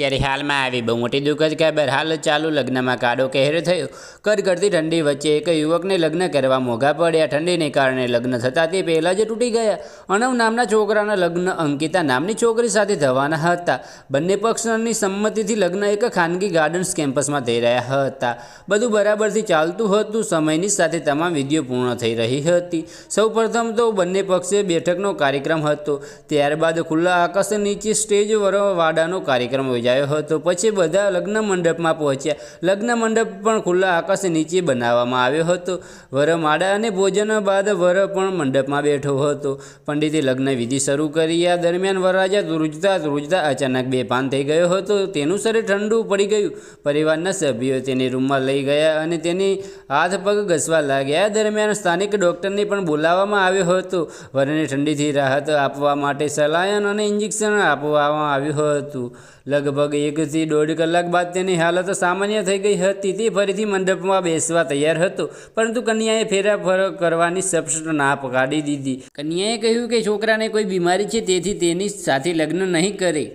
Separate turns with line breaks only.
ત્યારે હાલમાં આવી બહુ મોટી દુઃખદ ખબર. હાલ ચાલુ લગ્નમાં કાળો કહેર થયો. કડકડતી ઠંડી વચ્ચે એક યુવકને લગ્ન કરવા મોંઘા પડ્યા. ઠંડીને કારણે લગ્ન થતાં તે પહેલાં જ તૂટી ગયા. અણવ નામના છોકરાના લગ્ન અંકિતા નામની છોકરી સાથે થવાના હતા. બંને પક્ષની સંમતિથી લગ્ન એક ખાનગી ગાર્ડન્સ કેમ્પસમાં થઈ રહ્યા હતા. બધું બરાબરથી ચાલતું હતું. સમયની સાથે તમામ વિધિઓ પૂર્ણ થઈ રહી હતી. સૌપ્રથમ તો બંને પક્ષે બેઠકનો કાર્યક્રમ હતો. ત્યારબાદ ખુલ્લા આકાશ નીચે સ્ટેજ વરવાડાનો કાર્યક્રમ યોજાયો. હતો. પછી બધા લગ્ન મંડપમાં પહોંચ્યા. લગ્ન મંડપ પણ ખુલ્લા આકાશ નીચે બનાવવામાં આવ્યો હતો. વરમાળા અને ભોજન બાદ વર પણ મંડપમાં બેઠો હતો. પંડિતે લગ્ન વિધિ શરૂ કરી. આ દરમિયાન વરરાજા ધ્રુજતા ધ્રુજતા અચાનક બેભાન થઈ ગયો હતો. તેનું શરીર ઠંડુ પડી ગયું. પરિવારના સભ્યો તેને રૂમમાં લઈ ગયા અને તેની હાથ પગ ઘસવા લાગ્યા. દરમિયાન સ્થાનિક ડૉક્ટરને પણ બોલાવવામાં આવ્યો હતો. વરને ઠંડીથી રાહત આપવા માટે સલાયન અને ઇન્જેક્શન આપવામાં આવ્યું હતું. લગભગ એકથી દોઢ કલાક બાદ તેની હાલત સામાન્ય થઈ ગઈ હતી. તે ફરીથી મંડપમાં બેસવા તૈયાર હતો. પરંતુ કન્યાએ ફેરાફર કરવાની સપષ્ટ ના પકાડી દીધી. કન્યાએ કહ્યું કે, છોકરાને કોઈ બીમારી છે, તેથી તેની સાથે લગ્ન નહીં કરે.